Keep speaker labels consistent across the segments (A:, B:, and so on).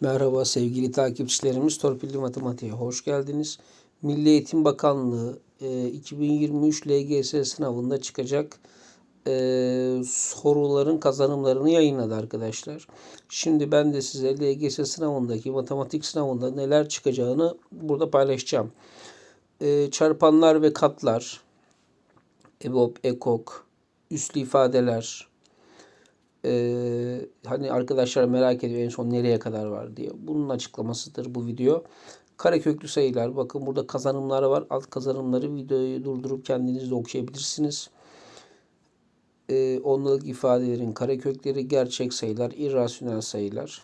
A: Merhaba sevgili takipçilerimiz. Torpilli Matematiğe hoş geldiniz. Milli Eğitim Bakanlığı e, 2023 LGS sınavında çıkacak e, soruların kazanımlarını yayınladı arkadaşlar. Şimdi ben de size LGS sınavındaki matematik sınavında neler çıkacağını burada paylaşacağım. E, çarpanlar ve katlar, EBOB, EKOK, üslü ifadeler, ee, hani arkadaşlar merak ediyor en son nereye kadar var diye. Bunun açıklamasıdır bu video. Kareköklü sayılar. Bakın burada kazanımlar var. Alt kazanımları videoyu durdurup kendiniz de okuyabilirsiniz. Ee, onluluk ifadelerin karekökleri, gerçek sayılar, irrasyonel sayılar.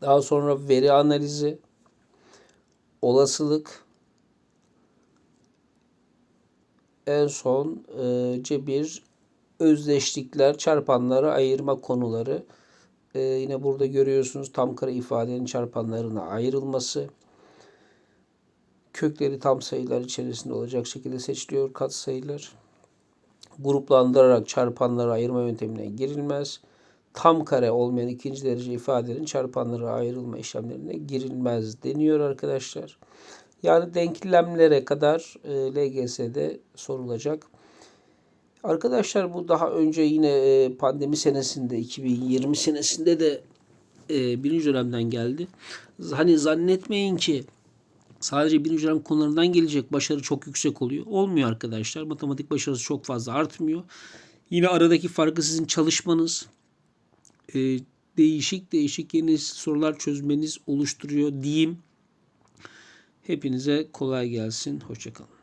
A: Daha sonra veri analizi, olasılık, en son e, cebir, özdeşlikler, çarpanları ayırma konuları. Ee, yine burada görüyorsunuz tam kare ifadenin çarpanlarına ayrılması. Kökleri tam sayılar içerisinde olacak şekilde seçiliyor katsayılar. Gruplandırarak çarpanları ayırma yöntemine girilmez. Tam kare olmayan ikinci derece ifadenin çarpanları ayrılma işlemlerine girilmez deniyor arkadaşlar. Yani denklemlere kadar e, LGS'de sorulacak. Arkadaşlar bu daha önce yine e, pandemi senesinde 2020 senesinde de e, birinci dönemden geldi. Hani zannetmeyin ki sadece birinci dönem konularından gelecek başarı çok yüksek oluyor. Olmuyor arkadaşlar. Matematik başarısı çok fazla artmıyor. Yine aradaki farkı sizin çalışmanız, e, değişik değişik yeni sorular çözmeniz oluşturuyor diyeyim. Hepinize kolay gelsin. Hoşçakalın.